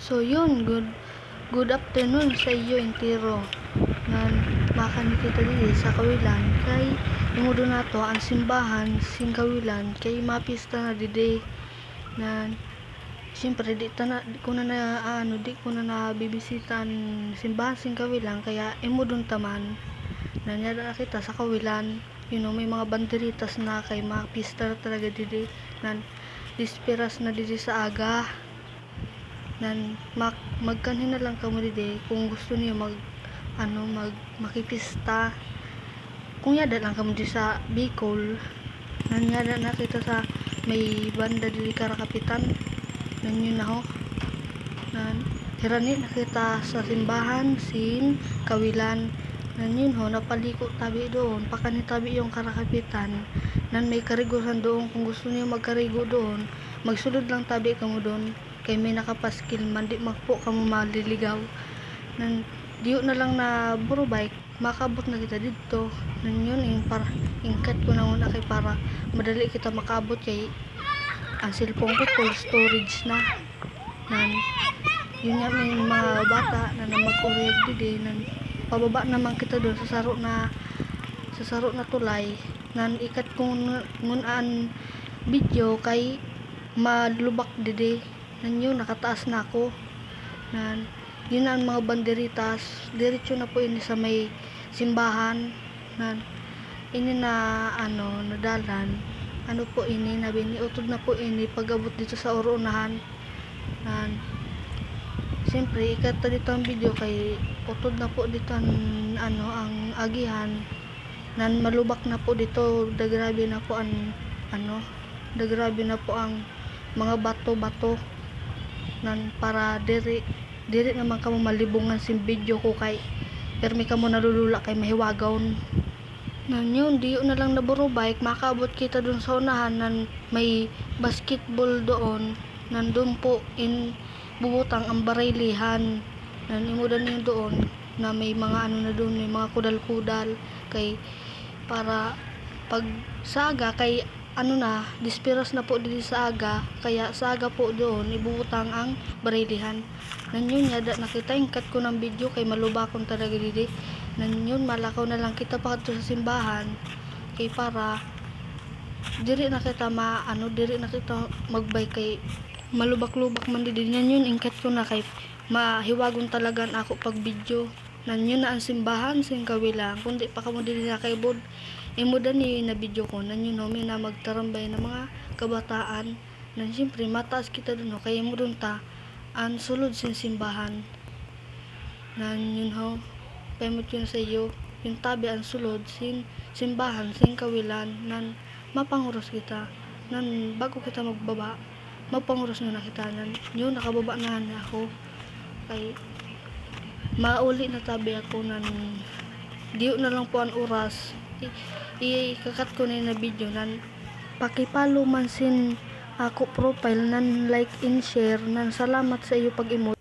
So yun, good good afternoon sa iyo entero. Nan makan kita dili sa kawilan. Kay imudo nato ang simbahan sing kawilan. Kay mapista na dide nan Siyempre, di, na, di ko na na, ano, di ko na nabibisita ang simbahan sing kawilan, kaya imudon taman. Nanyada na kita sa kawilan, you know, may mga banderitas na kay mga pista talaga didi, nan, disperas na didi sa aga, nan, mak, magkanhin na lang kamo didi, kung gusto niyo mag, ano, mag, makipista, kung yada lang kamo di sa Bicol, nanyada na kita sa may banda didi karakapitan, nan yun na ho, nan, hirani na kita sa simbahan, sin, kawilan, nan yun ho, napaliko tabi doon, pakani tabi yung karakapitan, nan may karigusan doon, kung gusto niyo magkarigo doon, magsulod lang tabi kamo doon, kay may nakapaskil man, di magpo kamo maliligaw, nan, diyo na lang na buro bike, makabot na kita dito, nan yun, yung para, ingkat ko na muna kay para, madali kita makabot kay, ang cellphone ko full storage na, nan, yun nga may mga bata na na mag-uriyag didi nan pababa naman kita doon sa saro na sa saro na tulay. Nan ikat kung ngunaan video kay malubak didi nan yun nakataas na ako. Nan yun ang mga banderitas. Diretso na po ini sa may simbahan. Nan ini na ano nadalan. Ano po ini? Na biniutod na po ini pagabot dito sa urunahan nan Siyempre, ikata dito ang video kay utod na po dito ang, ano, ang agihan. Nan malubak na po dito. Dagrabe na po ang ano dagrabe na po ang mga bato-bato nan para diri diri naman kamo malibungan sim video ko kay permi kamo nalulula kay mahiwagawn nan yun di yun na lang naburo bike. Makaabot kita dun sa unahan nan may basketball doon. Nandun po in bubutang ang barilihan nan imudan niyo doon na may mga ano na doon may mga kudal-kudal kay para pag saga kay ano na dispiras na po dito sa aga. Kaya sa aga po doon ibubutang ang barilihan. Nan yun yada nakita yung cut ko ng video kay malubakon talaga didi nan yun malakaw na lang kita pa sa simbahan. Kay para diri na kita ma ano diri na kita magbay kay malubak-lubak man didi yan yun ingkat ko na kay mahiwagon talagan ako pag video. Nan yun na ang simbahan sing kawilang kundi pa kamo dili na kay bod imudan ni na video ko nan yun may na magtarambay ng mga kabataan. Nan siyempre mataas kita dun ho kaya mo dun ta ang sulod sin simbahan. Nan yun ho pemot yun sa iyo. Yung tabi ang sulod sin simbahan sin kawilan. Nan mapanguros kita. Nan bago kita magbaba mapanguros na kita nan yun nakababa na na ako. Kay mauli na tabi ako nan diyo na lang po ang oras ikakat ko na video nan. Pakipalo man sin ako profile nan like and share nan. Salamat sa iyo pag emote